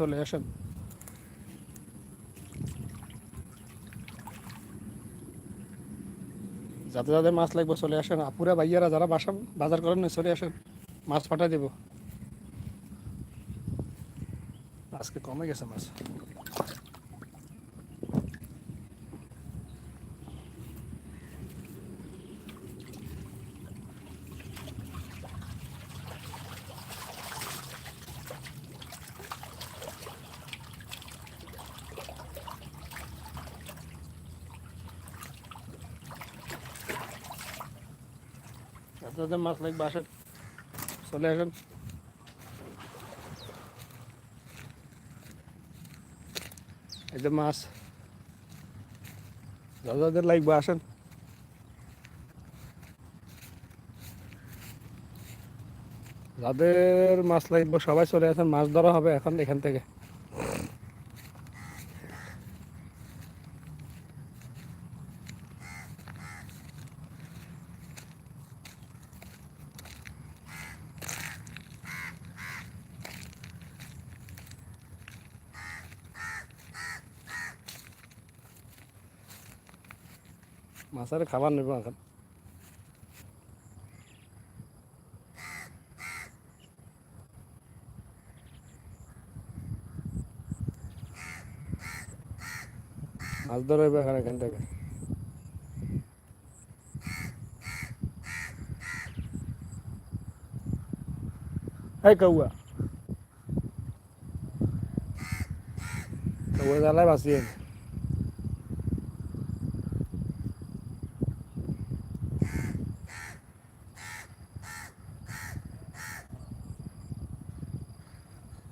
চলে আসেন। যাতে যাদের মাছ লাগবে চলে আসেন। আপুরা, ভাইয়ারা যারা বাসা বাজার করেন চলে আসেন। মাছ পাঠাই দেব। আজকে কমে গেছে মাছ। যাদের মাছ লাগবে আসেন চলে আসেন। এই যে মাছ। যাদের লাগবে, আসেন। যাদের মাছ লাগবে, সবাই চলে আসেন, মাছ ধরা হবে এখন এখান থেকে। মাছের খাবার নেব এখন। মাছ ধরা হবে এখন এখান থেকে। এই কৌয়া কৌয়া জ্বালায় বাঁচিয়ে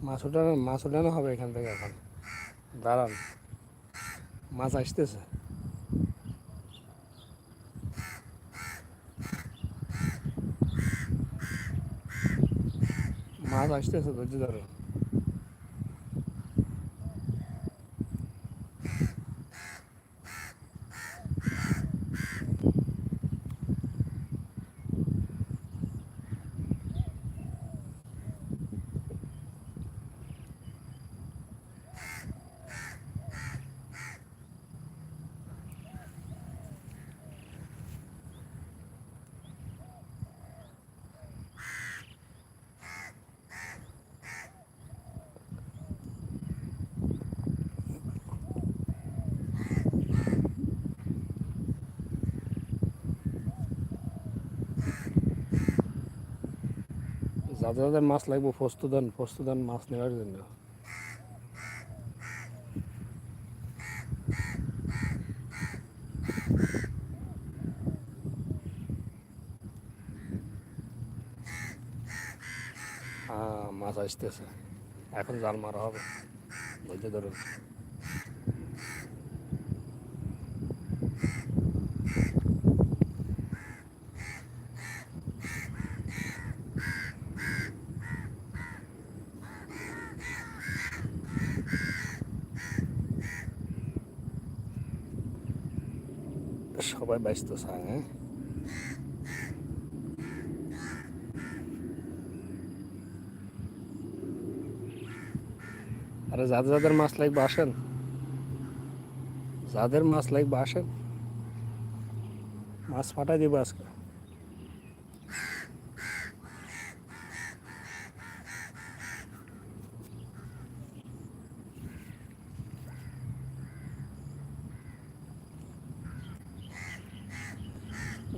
মাছ উঠানো, মাছ ওঠানো হবে এখান থেকে এখন। দাঁড়ান। মাছ আসতেছে। মাছ আসতেছে, ধৈর্য ধরো। যাদের যাদের মাছ লাগবে প্রস্তুত দেন প্রস্তুত দেন, মাছ নেওয়ার জন্য। মাছ আসতেছে। এখন জাল মারা হবে। ধৈর্য ধরুন। সবাই ব্যস্ত চায় হ্যাঁ আরে যাদের যাদের মাছ লাগবে আসেন যাদের মাছ লাগবে আসেন মাছ ফাটাই দিব আজকে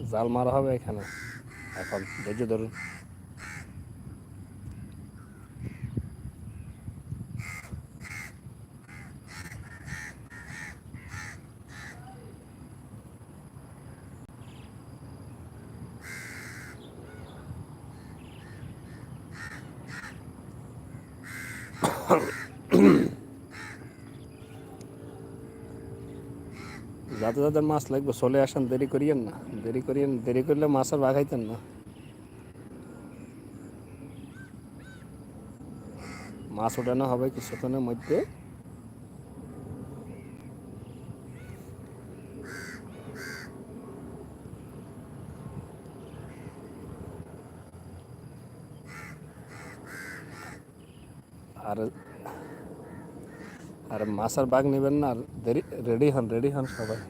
জাল মারা হবে এখানে। এখন ধৈর্য ধরুন যাতে যাদের মাছ লাগবে, চলে আসেন, দেরি করিয়েন না। দেরি করিয়েন, দেরি করলে মাছ আর বাঘাইতেন না। মাছ ওঠানো হবে কিছুক্ষণের মধ্যে। আর আর মাছের বাঘ নেবেন না, আর দেরি, রেডি হন রেডি হন সবাই।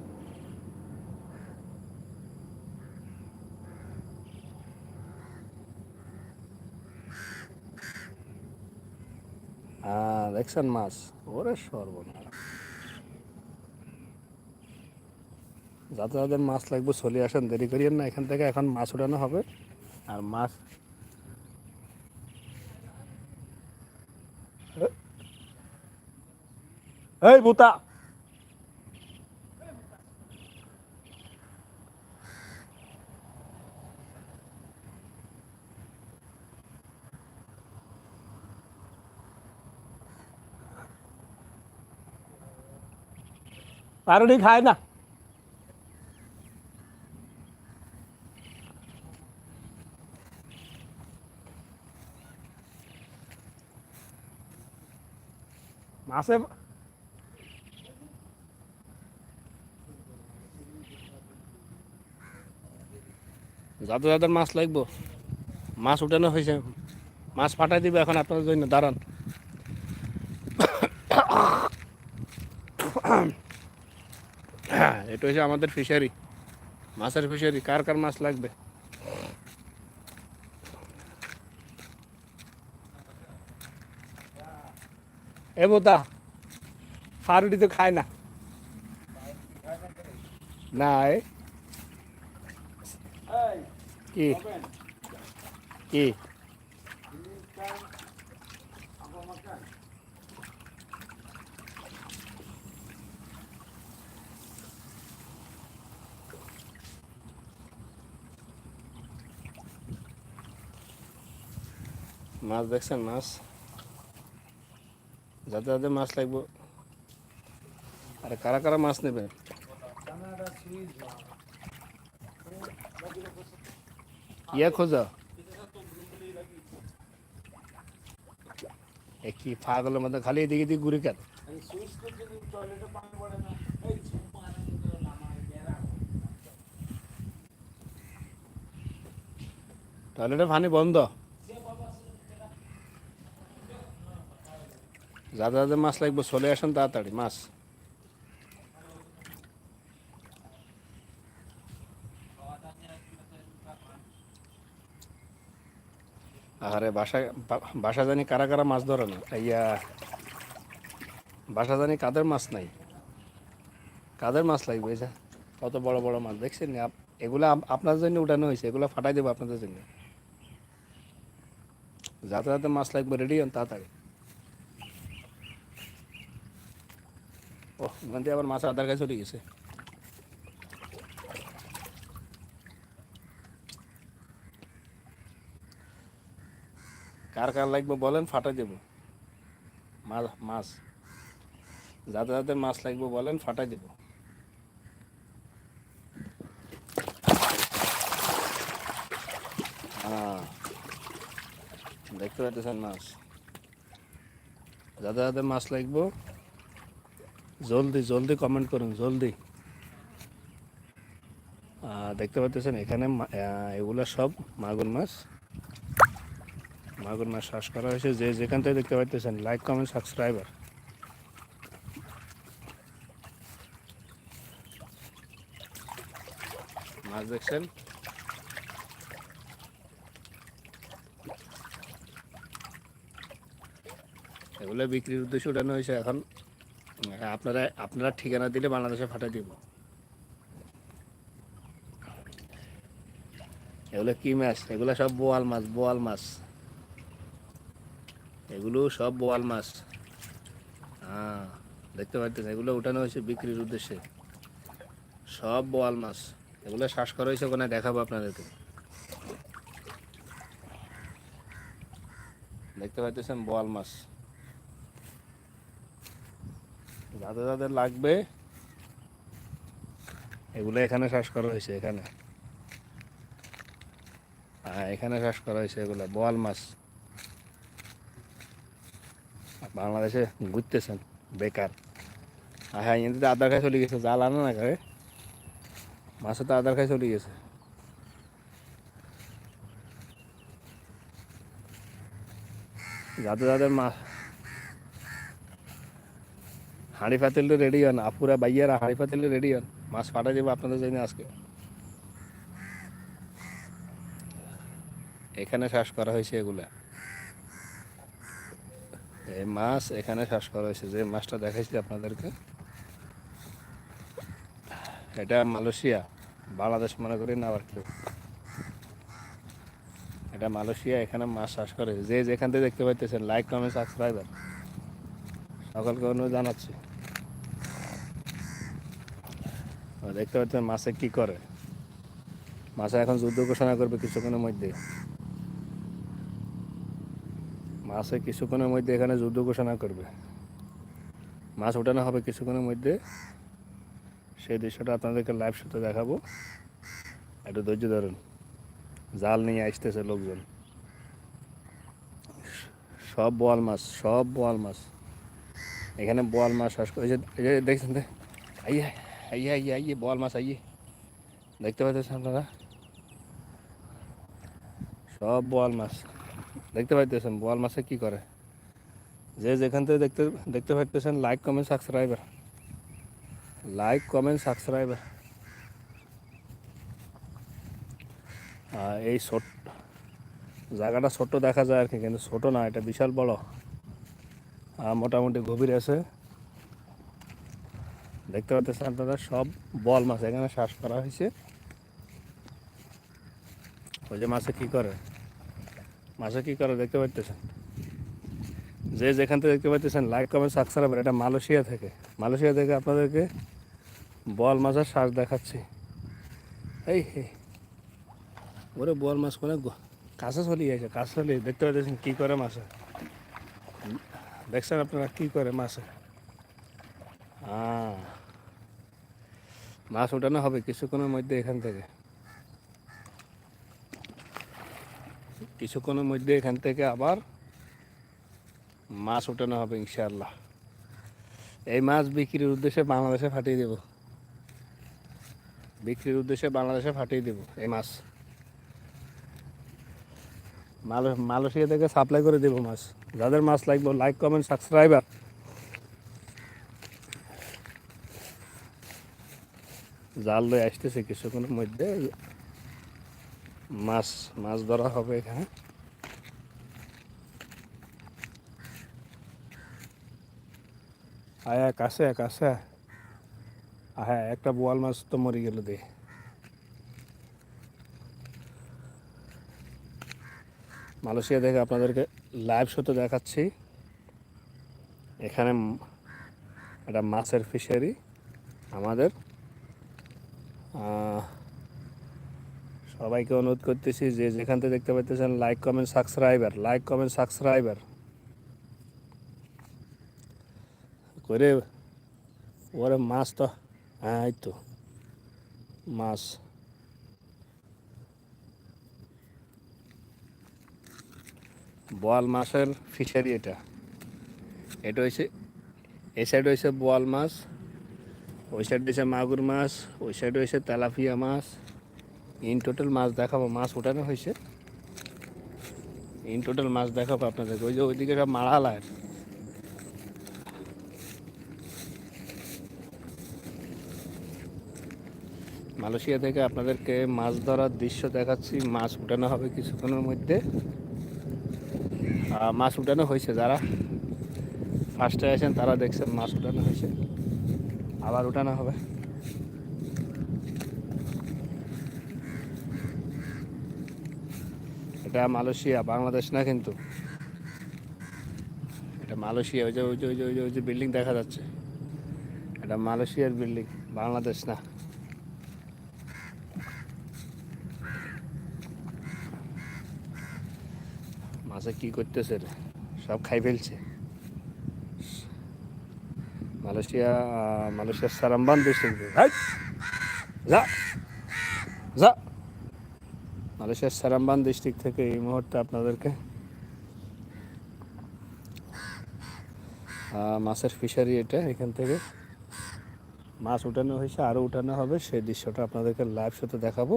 দেখছেন মাছ ওরে সর্বনাশ। যাতে যাদের মাছ লাগবে, চলে আসেন, দেরি করিয়েন না, এখান থেকে এখন মাছ উঠানো হবে। আর মাছ এই, বুতা! পারুটি খায় না। মাছে যাদের যাদের মাছ লাগবো। মাছ উঠানো হয়েছে। মাছ ফাটাই দিবে এখন আপনাদের জন্য এটা হচ্ছে আমাদের ফিশারি মাছের ফিশারি কার কার মাছ লাগবে? এ বোতা ফারুটি তো খায় না। না কি? কি? মাছ দেখছেন, মাছ? যাতে যাতে মাছ লাগবে। আরে কারা কারা মাছ নেবে ইয়ে খোঁজা। কি পাগলের মধ্যে খালি এদিকে এদিকে ঘুরে কেন? টয়লেটে পানি বন্ধ। যাদের যাদের মাছ লাগবে, চলে আসেন তাড়াতাড়ি, মাছ। আরে বাসা বাসা জানি কারা কারা মাছ ধরে না? ইয়া বাসা জানি কাদের মাছ নাই? কাদের মাছ লাগবে যে? কত বড় বড় মাছ, দেখছেন এগুলো আপ- আপনার জন্য উঠানো হয়েছে, এগুলো ফাটাই দেবো আপনাদের জন্য। যাতে যাতে মাছ লাগবে রেডি হন তাড়াতাড়ি। ও ওখান থেকে আবার মাছ আধার কাছে চলে গেছে। কার কার লাগবে বলেন, ফাটাই দেবো। মাছ মাছ। যাতে যাতে মাছ লাগবে বলেন, ফাটাই দেবো। হ্যাঁ। দেখতে পাচ্ছেন মাছ। যাতে যাতে মাছ লাগবে জলদি জলদি কমেন্ট করুন জলদি। দেখতে পাচ্ছেন এখানে আহ, সব মাগুর মাছ। মাগুর মাছ চাষ করা হয়েছে। যে যেখান থেকে দেখতে পাচ্ছেন লাইক কমেন্ট সাবস্ক্রাইবার মাছ দেখছেন? এগুলো বিক্রির উদ্দেশ্যে উঠানো হয়েছে এখন। আপনারা আপনারা ঠিকানা দিলে বাংলাদেশে ফাটাই দিব। এগুলো কি মাছ? এগুলো সব বোয়াল মাছ বোয়াল মাছ। এগুলো সব বোয়াল মাছ। হ্যাঁ দেখতে পাচ্ছেন, এগুলো উঠানো হয়েছে বিক্রির উদ্দেশ্যে। সব বোয়াল মাছ। এগুলো শ্বাস করা হয়েছে, ওখানে দেখাবো আপনাদেরকে। দেখতে পাচ্ছেন বোয়াল মাছ। যাদের যাদের লাগবে। এগুলো এখানে চাষ করা হয়েছে, এখানে। হ্যাঁ এখানে চাষ করা হয়েছে এগুলো, বোয়াল মাছ। বাংলাদেশে ঘুরতেছেন, বেকার। আর হ্যাঁ এতে আধার খাই চলে গেছে, জাল আনে না করে মাছে তো আধার খাই চলে গেছে। যাদের যাদের মাছ হাঁড়ি পাতিলে রেডি হন আপুরা বাইয়ারা হাঁড়ি পাতিলে রেডি হন। মাছ ফাটা যাব আপনাদের জন্য আজকে। এখানে শ্বাস করা হয়েছে এগুলা। এই মাছ এখানে শ্বাস করা হয়েছে, যে মাছটা দেখাইছি আপনাদেরকে। এটা মালয়েশিয়া, বাংলাদেশ মনে করি না আবার কেউ। এটা মালয়েশিয়া, এখানে মাছ চাষ করে। যে যেখান থেকে দেখতে পাইতেছেন লাইক কমেন্ট সাবস্ক্রাইবার সকলকে অনুরোধ জানাচ্ছি। ও দেখতে পাচ্ছেন মাছে কি করে। মাছে এখন যুদ্ধ ঘোষণা করবে কিছুক্ষণের মধ্যে। মাছে কিছুক্ষণের মধ্যে এখানে যুদ্ধ ঘোষণা করবে। মাছ ওঠানো হবে কিছুক্ষণের মধ্যে। সেই দৃশ্যটা আপনাদেরকে লাইভ শোতে দেখাবো। একটু ধৈর্য ধরুন। জাল নিয়ে আসতেছে লোকজন। সব বোয়াল মাছ, সব বোয়াল মাছ। এখানে বোয়াল মাছ চাষ করে দেখছেন? আইয়ে আইয়ে আইয়ে আইয়ে বোয়াল মাছ আইয়ে দেখতে পাইতেছেন আপনারা সব বোয়াল মাছ দেখতে পাইতেছেন বোয়াল মাছে কি করে যে যেখান থেকে দেখতে দেখতে পাইতেছেন like comment subscriber like comment subscriber এই ছোট জায়গাটা ছোট দেখা যায় আর কি কিন্তু ছোট না এটা বিশাল বড়। আহ, মোটামুটি গভীর আছে। দেখতে পাচ্ছেন আপনারা সব বল মাছ এখানে শ্বাস করা হয়েছে। ওই যে মাছে কি করে? মাছে কি করে দেখতে পাচ্ছেন যে যেখান থেকে দেখতে পাচ্ছেন লাইক কমেন্ট সাবস্ক্রাইব এটা মালয়েশিয়া থেকে। মালয়েশিয়া থেকে আপনাদেরকে বল মাছের শ্বাস দেখাচ্ছি। এই হে। ওরে বল মাছ গ- কাছে চলে গেছে কাছে চলে দেখতে পাচ্ছেন কী করে মাছে? দেখছেন আপনারা কী করে মাছে? আহ, মাছ ওঠানো হবে কিছুক্ষণের মধ্যে এখান থেকে। কিছুক্ষণের মধ্যে এখান থেকে আবার মাছ ওঠানো হবে ইনশাআল্লাহ। এই মাছ বিক্রির উদ্দেশ্যে বাংলাদেশে ফাটিয়ে দেব। বিক্রির উদ্দেশ্যে বাংলাদেশে ফাটিয়ে দেব এই মাছ। মালয় মালয়েশিয়া থেকে সাপ্লাই করে দেবো মাছ। যাদের মাছ লাগবে লাইক কমেন্ট সাবস্ক্রাইবার জাল লয়ে আসতেছে কিছুক্ষণের মধ্যে। মাছ মাছ ধরা হবে এখানে। আয়া কাছে কাছে। হ্যাঁ একটা বোয়াল মাছ তো মরে গেল দে। মালয়েশিয়া থেকে আপনাদেরকে লাইভ শোতে দেখাচ্ছি। এখানে একটা মাছের ফিশারি আমাদের। আহ, সবাইকে অনুরোধ করতেছি যে যেখান থেকে দেখতে পাইতেছেন like comment subscriber like comment subscriber করে ওরে মাছ তো হ্যাঁ তো, মাছ। বোয়াল মাছের ফিশারি এটা। এটা হয়েছে এই সাইড হয়েছে বোয়াল মাছ। ওই সাইড হয়েছে মাগুর মাছ, ওই সাইড হয়েছে তেলাপিয়া মাছ। ইন টোটাল মাছ দেখাবো, মাছ ওঠানো হয়েছে ইন টোটাল মাছ দেখাবো আপনাদেরকে। ওই যে ওইদিকে সব মারালায় মালয়েশিয়া থেকে আপনাদেরকে মাছ ধরার দৃশ্য দেখাচ্ছি। মাছ উঠানো হবে কিছুক্ষণের মধ্যে। মাছ উঠানো হয়েছে যারা। ফার্স্টে আছেন তারা দেখছেন মাছ উঠানো হয়েছে আবার উঠানো হবে। এটা মালয়েশিয়া, বাংলাদেশ না কিন্তু? এটা মালয়েশিয়া, ওই যে ওই যে ওই যে ওই যে ওই যে বিল্ডিং দেখা যাচ্ছে। এটা মালয়েশিয়ার বিল্ডিং, বাংলাদেশ না। মাছে কি করতেছে সব খাই ফেলছে। মালয়েশিয়া মালয়েশিয়ার সারাম্বান ডিস্ট্রিক্ট যা যা। মালয়েশিয়ার সারাম্বান ডিস্ট্রিক্ট থেকে এই মুহূর্তে আপনাদেরকে মাছের ফিশারি এটা এখান থেকে মাছ উঠানো হয়েছে আরও উঠানো হবে। সেই দৃশ্যটা আপনাদেরকে লাইভ শোতে দেখাবো।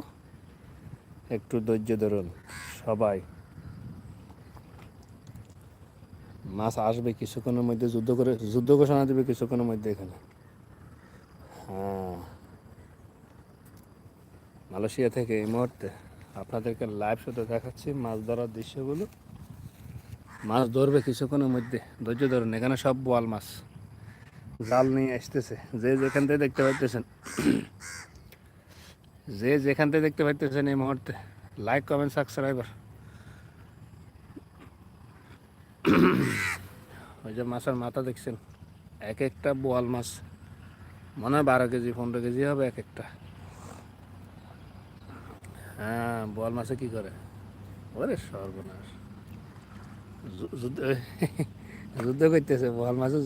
একটু ধৈর্য ধরুন সবাই। মাছ আসবে কিছুক্ষণের মধ্যে, যুদ্ধ করে, যুদ্ধ ঘোষণা দেবে কিছুক্ষণের মধ্যে এখানে। হ্যাঁ। মালয়েশিয়া থেকে এই মুহূর্তে আপনাদেরকে লাইভ শুধু দেখাচ্ছি মাছ ধরার দৃশ্যগুলো। মাছ ধরবে কিছুক্ষণের মধ্যে, ধৈর্য ধরুন, এখানে সব বোয়াল মাছ। জাল নিয়ে আসতেছে। যে যেখান থেকে দেখতে পাইতেছেন, যে যেখান থেকে দেখতে পাইতেছেন এই মুহূর্তে লাইক কমেন্ট সাবস্ক্রাইবার ওই যে মাছের মাথা দেখছেন, এক একটা বোয়াল মাছ, মনে হয় বারো কেজি, পনেরো কেজি হবে এক একটা। হ্যাঁ বোয়াল মাছে কি করে? ওরে সর্বনাশ। যুদ্ধ যুদ্ধ করতেছে, বোয়াল মাছে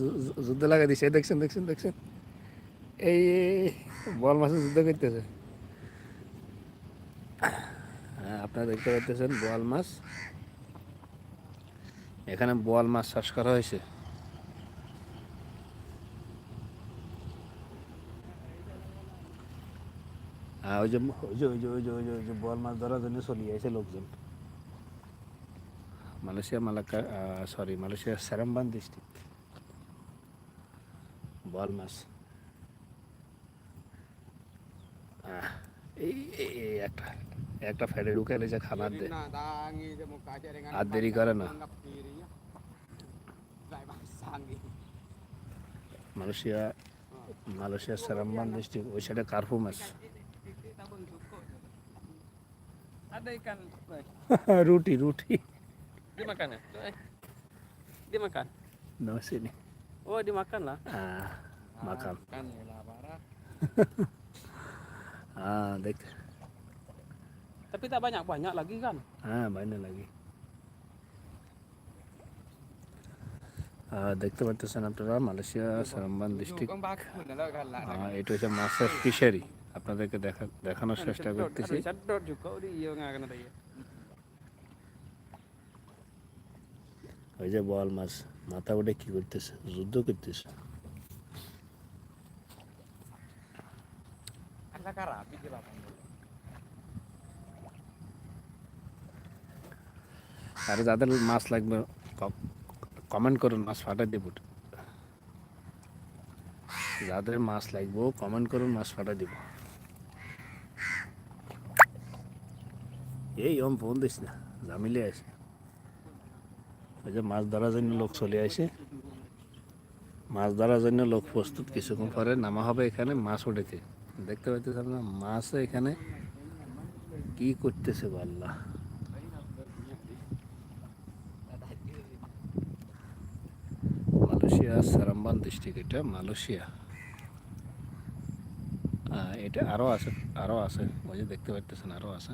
যুদ্ধ লাগাই দিছে। দেখছেন দেখছেন দেখছেন। এই, বোয়াল মাছে যুদ্ধ করতেছে। হ্যাঁ আপনারা দেখতে পাচ্ছেন বোয়াল মাছ। এখানে বোয়াল মাছ চাষ করা হয়েছে। হ্যাঁ ওই যে ওই যে ওই যে ওই যে ওই যে ওই যে বোয়াল মাছ ধরার জন্য চলিয়ে আছে লোকজন Malaysia, Malacca sorry Malaysia, Seremban district বোয়াল মাছ এই একটা একটা ফেলে ঢুকে যে খানার দে dirinya. Lai basang gitu. Malaysia Malaysia, Seremban district ওই সাইডে কার্ফু মাছ Ada ikan, Boy. রুটি রুটি Dia makan ya? Tuh, eh. Dia makan. no sini Oh, dimakan lah. ah makan Kan ya lah parah. ah দেখ Tapi tak banyak-banyak lagi kan? হ্যাঁ বাইরে লাগে আহ, দেখতে পাচ্ছেন আপনারা Malaysia Seremban district Kan bagus dah lah kan lah. এটা হচ্ছে মাছের ফিশারি আপনাদেরকে দেখা দেখানোর চেষ্টা করতেছি। tadi. ওই যে বল মাছ মাথা উঠে কি করতেছে? যুদ্ধ করতেছে. আর যাদের মাছ লাগবে কমেন্ট করুন মাছ ফাটাই দেব। যাদের মাছ লাগবে কমেন্ট করুন মাছ ফাটাই দেব। এই ওম ফোন দিস না জামিলে আছে। ওই যে মাছ ধরার জন্য লোক চলে আসে। মাছ ধরার জন্য লোক প্রস্তুত, কিছুক্ষণ পরে নামা হবে এখানে মাছ উঠেছে। দেখতে পাইতেছেন না মাছ এখানে কি করতেছে আল্লাহ। মালয়েশিয়া, সারাম্বান ডিস্ট্রিক্ট এটা, মালয়েশিয়া। এটা আরও আছে আরও আছে, ওই যে দেখতে পাচ্ছেন আরও আছে।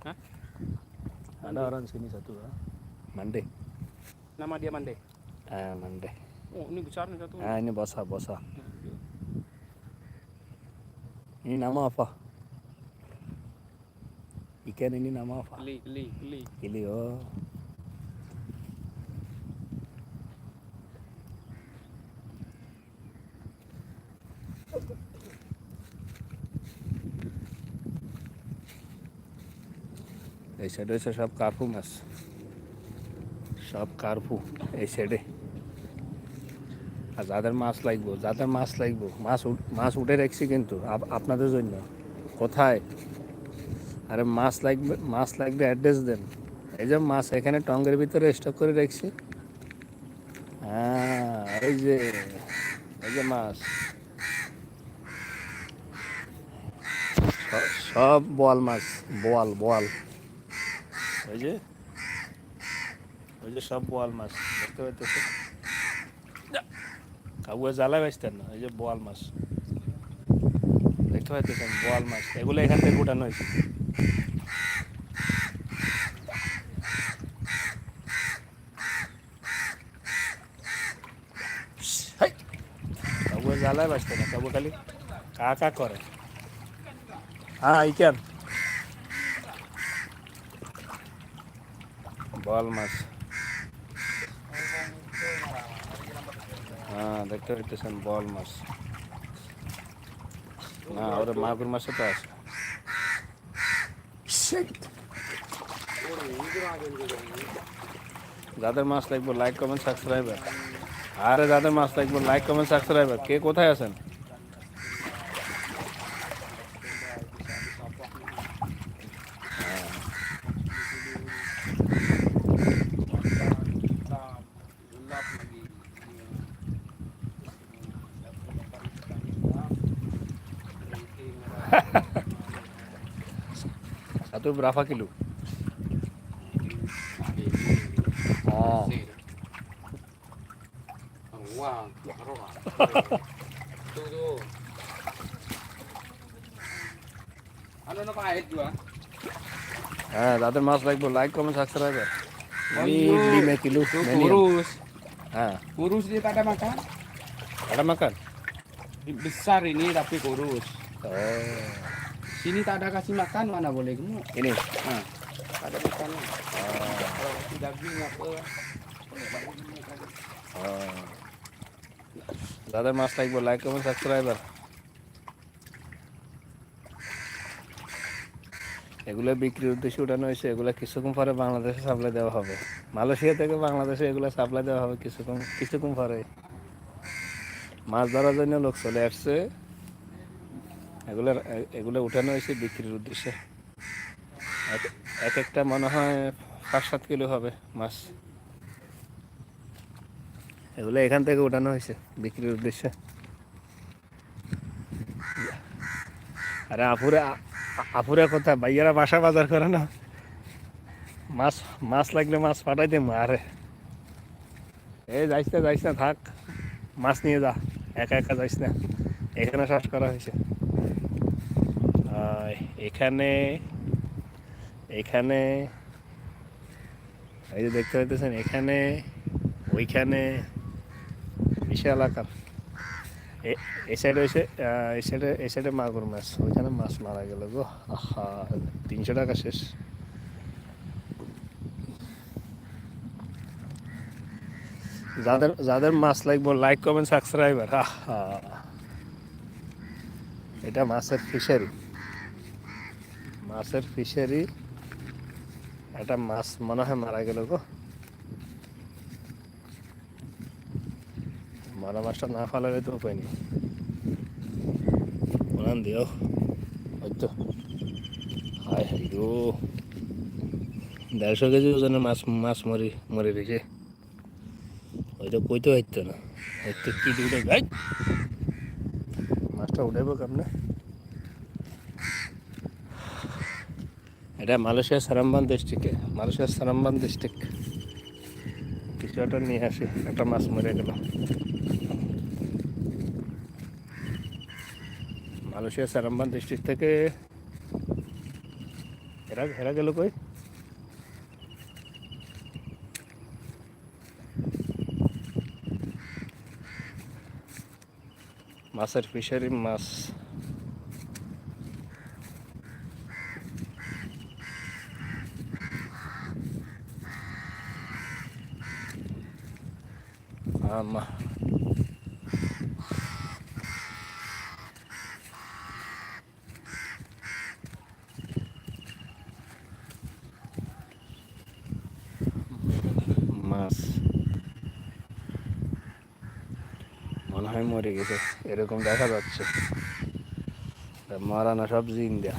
Hah? Ada orang sini satu ah. Mande. Nama dia Mande. Ah, Mande. Oh, ini besar nih satu. Ah, ini bosa bosa. Ini nama apa? Ikan ini nama apa? Keli, keli, keli. Kili oh. এই সাইডে হচ্ছে সব কার্পু মাছ। সব কার্পু এই সাইডে আর যাদের মাছ লাগবো, যাদের মাছ লাগবো, মাছ মাছ উঠে রাখছি কিন্তু আপ- আপনাদের জন্য। কোথায়? আরে মাছ লাগবে মাছ লাগবে অ্যাড্রেস দেন। এই যে মাছ এখানে টঙ্গের ভিতরে স্টক করে রাখছি। হ্যাঁ এই যে এই যে মাছ। সব বোয়াল মাছ, বোয়াল বোয়াল। ওই যে ওই যে সব বোয়াল মাছ, দেখতে পাইতেছে কাবুয়া জ্বালায় বাঁচতেন না যে বোয়াল মাছ। দেখতে পাইতেছেন বোয়াল মাছ, এগুলো এখান থেকে জ্বালায় বাঁচতেন না কাবু খালি কা কা করে। হ্যাঁ এই বল মাছ হ্যাঁ দেখতে পাইতেছেন বল মাছ না ওরা মাগুর মাছও তো আছে যাদের মাছ লাগবে লাইক কমেন্ট সাবস্ক্রাইবার আরে যাদের মাছ লাগবে লাইক কমেন্ট সাবস্ক্রাইবার কে কোথায় আছেন satu berapa kilo oh Wah, baru lah. Tuh tuh. Ano na kahit dua? হ্যাঁ যাদের মাছ লাগবে like comment subscriber Ayo. lima kilo Tuh medium. kurus. হ্যাঁ Kurus dia tak ada makan. ada makan Besar ini tapi kurus. oh Sini tak ada kasih makan mana boleh gemuk. ini Nah, tak ada makan. Kalau kasih daging apa? oh. যাদের মাছ লাগবে like comment subscriber এগুলো বিক্রির উদ্দেশ্যে উঠানো হয়েছে এগুলো কিছুক্ষণ পরে বাংলাদেশে সাপ্লাই দেওয়া হবে মালয়েশিয়া থেকে বাংলাদেশে এগুলো সাপ্লাই দেওয়া হবে কিছুক্ষণ কিছুক্ষণ পরে মাছ ধরার জন্য লোক চলে আসছে এগুলো এগুলো উঠানো হয়েছে বিক্রির উদ্দেশ্যে। এক- এক একটা মনে হয় পাঁচ, সাত কিলো হবে মাছ। এগুলো এখান থেকে উঠানো হয়েছে বিক্রির উদ্দেশ্যে। আরে আপুরে আপুরে কথা, ভাইয়ারা বাসা বাজার করে না। মাছ মাছ লাগলে মাছ পাঠাই দে আরে। এ, যাইস না যাইস না, থাক। মাছ নিয়ে যা, একা একা যাইস না। এখানে শ্বাস করা হয়েছে। এখানে এখানে, এই যে দেখতে পাইতেছেন, এখানে, ওইখানে, বিশাল আকার। এই সাইডে এসে এই সাইডে এই সাইডে মাগুর মাছ, ওইখানে মাছ মারা গেল গো। আহা, তিনশো টাকা শেষ। যাদের যাদের মাছ লাগবে লাইক কমেন্ট সাবস্ক্রাইবার আহা। এটা মাছের ফিশারি মাছের ফিশারি। একটা মাছ মনে হয় মারা গেল গো। মারা মাছটা না ফালালে তো উপায় নেই। ওনান দিও। ওই তো। হায় হাই গো। দেড়শো কেজি ওজনের মাছ মাছ মরি, মরে রেখে ওইটা কইতে হইতো না। হইতো কি গাই মাছটা উঠাইব কেমনে? এটা মালয়েশিয়ার সারাম্বান ডিস্ট্রিক্টে মালয়েশিয়ার সারাম্বান ডিস্ট্রিক্ট কিছু একটা নিয়ে আসি, একটা মাছ মরে গেল। মালয়েশিয়ার সারাম্বান ডিস্ট্রিক্ট থেকে এরা এরা গেল কই? মাছের ফিশারি মাছ। মাছ মনে হয় মরে গেছে। এরকম দেখা যাচ্ছে। মারা না সব জিন্দা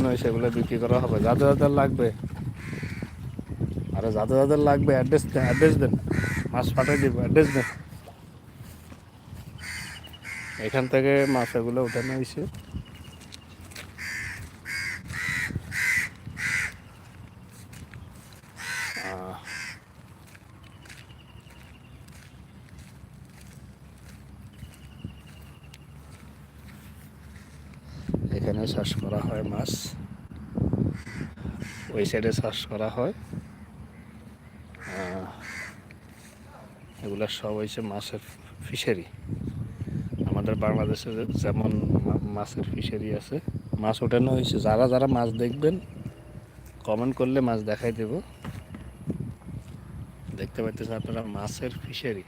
হয় সেগুলো বিক্রি করা হবে। যাদের যাদের লাগবে। আরে যাদের যাদের লাগবে অ্যাড্রেস দেন অ্যাড্রেস দেন। মাছ পাঠিয়ে দিব অ্যাড্রেস দেন। এখান থেকে মাছ এগুলো উঠানো হয়েছে আহ, এখানে চাষ করা হয় মাছ। ওই সাইডে চাষ করা হয়। এগুলা সব হয়েছে মাছের ফিশারি আমাদের বাংলাদেশে যেমন মাছের ফিশারি আছে, মাছ ওঠানো হয়েছে যারা যারা মাছ দেখবেন কমেন্ট করলে মাছ দেখাই দেব। দেখতে পাচ্ছেন আপনারা মাছের ফিশারি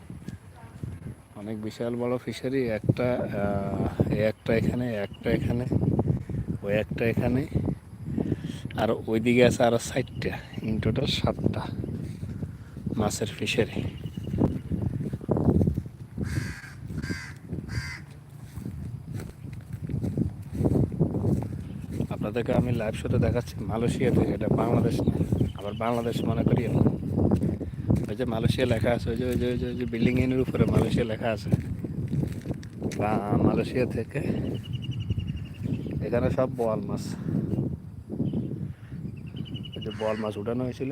অনেক বিশাল বড় ফিশারি একটা একটা এখানে একটা এখানে। ওই একটা এখানে, আর ওইদিকে আছে আরও সাইডটা ইন টোটাল সাতটা মাছের ফিশারি। আপনাদেরকে আমি লাইভ শোতে দেখাচ্ছি মালয়েশিয়াতে এটা বাংলাদেশ না, আবার বাংলাদেশ মনে করি ওই যে মালয়েশিয়া লেখা আছে, ওই যে ওই যে, ওই যে- ওই যে বিল্ডিং এর উপরে মালয়েশিয়া লেখা আছে। বা মালয়েশিয়া থেকে এখানে সব বোয়াল মাছ। যে বোয়াল মাছ উঠানো হয়েছিল।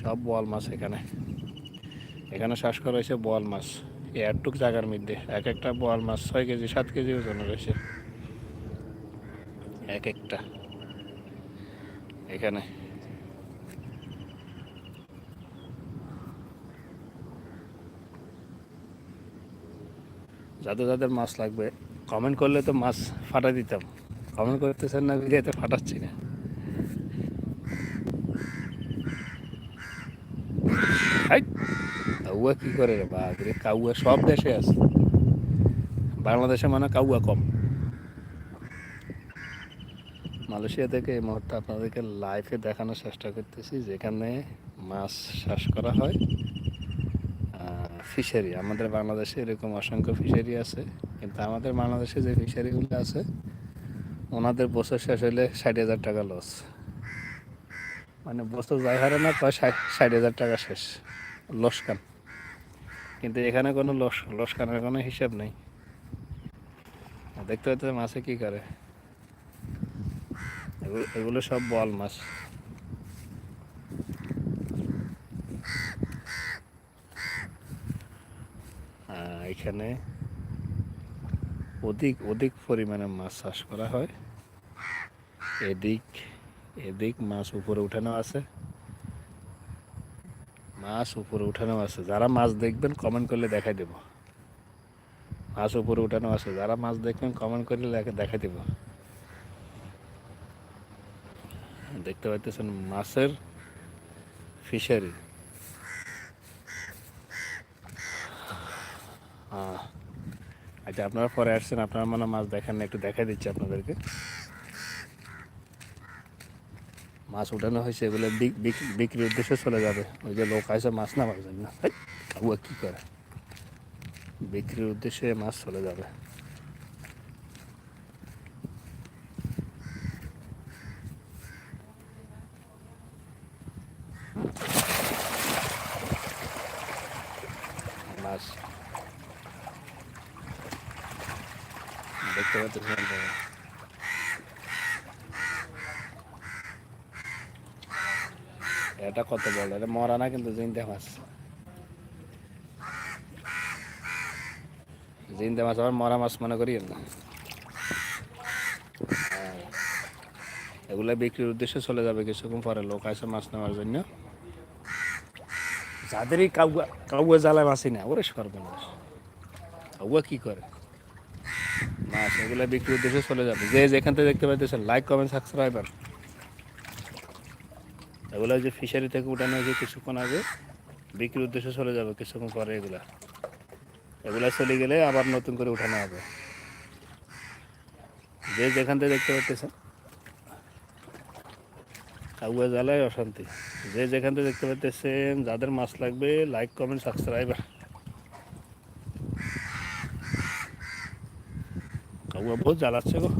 সব বোয়াল মাছ এখানে। এখানে শ্বাস করা হয়েছে বোয়াল মাছ। এই একটুক জায়গার মধ্যে এক একটা বোয়াল মাছ ছয় কেজি, সাত কেজি ওজন রয়েছে। এক একটা। এখানে যাদের যাদের মাছ লাগবে কমেন্ট করলে তো মাছ ফাটা দিতাম। কমেন্ট করতেছেন না ভিডিওতে ফাটাচ্ছি না। কাউয়া কি করে রে বাপ রে কাউয়া সব দেশে আছে। বাংলাদেশে মানে কাউয়া কম। মালয়েশিয়া থেকে এই মুহূর্তে আপনাদেরকে লাইফে দেখানোর চেষ্টা করতেছি, যেখানে মাছ চাষ করা হয়। ফিশারি আমাদের বাংলাদেশে এরকম অসংখ্য ফিশারি আছে, কিন্তু আমাদের বাংলাদেশে যে ফিশারিগুলো আছে, ওনাদের বছর শেষ হলে ষাট হাজার টাকা লস মানে বছর যাই হারে না কয় ষাট হাজার টাকা শেষ লসকান কিন্তু এখানে কোনো লস লসকানের কোনো হিসাব নেই। দেখতে পাচ্ছেন মাছে কি করে? এগুলো সব বল মাছ আহ, এখানে অধিক অধিক পরিমাণে মাছ চাষ করা হয়। এদিক এদিক মাছ উপরে উঠানো আছে। মাছ উপরে উঠানো আছে। যারা মাছ দেখবেন কমেন্ট করলে দেখাই দেব। মাছ উপরে উঠানো আছে। যারা মাছ দেখবেন কমেন্ট করলে দেখাই দেব। দেখতে পাইতেছেন মাছের ফিশারি আহ, আচ্ছা আপনারা পরে আসছেন আপনারা মানে মাছ দেখেন না একটু দেখাই দিচ্ছি আপনাদেরকে। মাছ উঠানো হয়েছে এগুলো বিক- বিক- বিক্রির উদ্দেশ্যে চলে যাবে। ওই যে লোক আসে মাছ না জন্য। না কাউয়া কি করে? বিক্রির উদ্দেশ্যে মাছ চলে যাবে মাছ দেখতে পাচ্ছেন আপনারা। এটা কত বড়, এটা মরা না কিন্তু জিন্দা মাছ। জিন্দা মাছ আবার মরা মাছ মনে করি না হ্যাঁ। এগুলা বিক্রির উদ্দেশ্যে চলে যাবে কিছুক্ষণ পরে, লোক আসে মাছ নেওয়ার জন্য। যাদেরই কাউয়া কাউয়া জ্বালায় মাছই না, ওরে না কাউয়া কি করে? মাছ এগুলা বিক্রির উদ্দেশ্যে চলে যাবে। যে যেখান থেকে দেখতে পাইতেছেন লাইক কমেন্ট সাবস্ক্রাইবার এগুলো যে ফিশারি থেকে উঠানো হয়েছে কিছুক্ষণ আগে, বিক্রির উদ্দেশ্যে চলে যাবে কিছুক্ষণ পরে এগুলা। এগুলা চলে গেলে আবার নতুন করে উঠানো হবে। যে যেখান থেকে দেখতে পাচ্ছেন কাউয়া জ্বালায় অশান্তি। যে যেখান থেকে দেখতে পাচ্ছেন যাদের মাছ লাগবে লাইক কমেন্ট সাবস্ক্রাইবার কাউয়া বহুত জ্বালাচ্ছে গো।